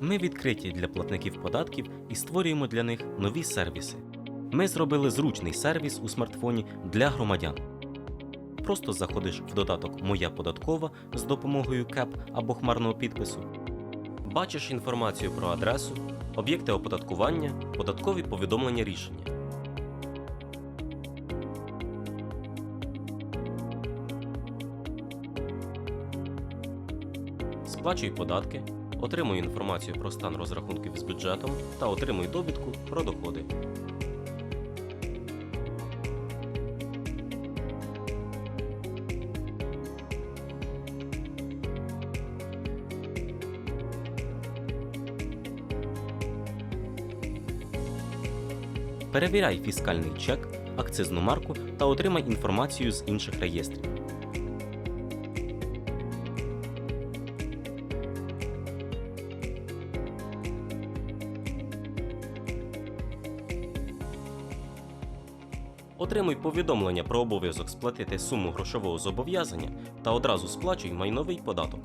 Ми відкриті для платників податків і створюємо для них нові сервіси. Ми зробили зручний сервіс у смартфоні для громадян. Просто заходиш в додаток Моя податкова з допомогою КЕП або хмарного підпису. Бачиш інформацію про адресу, об'єкти оподаткування, податкові повідомлення рішення. Сплачуй податки, отримуй інформацію про стан розрахунків з бюджетом та отримуй довідку про доходи. Перевіряй фіскальний чек, акцизну марку та отримай інформацію з інших реєстрів. Отримуй повідомлення про обов'язок сплатити суму грошового зобов'язання та одразу сплачуй майновий податок.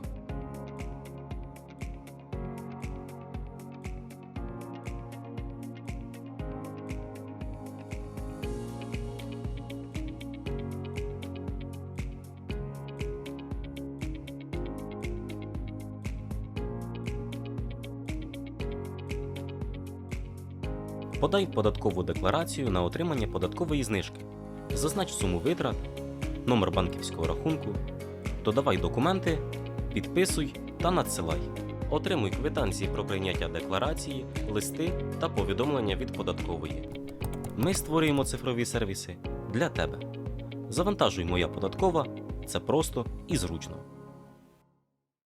Подай податкову декларацію на отримання податкової знижки. Зазнач суму витрат, номер банківського рахунку, додавай документи, підписуй та надсилай. Отримуй квитанції про прийняття декларації, листи та повідомлення від податкової. Ми створюємо цифрові сервіси для тебе. Завантажуй моя податкова, це просто і зручно.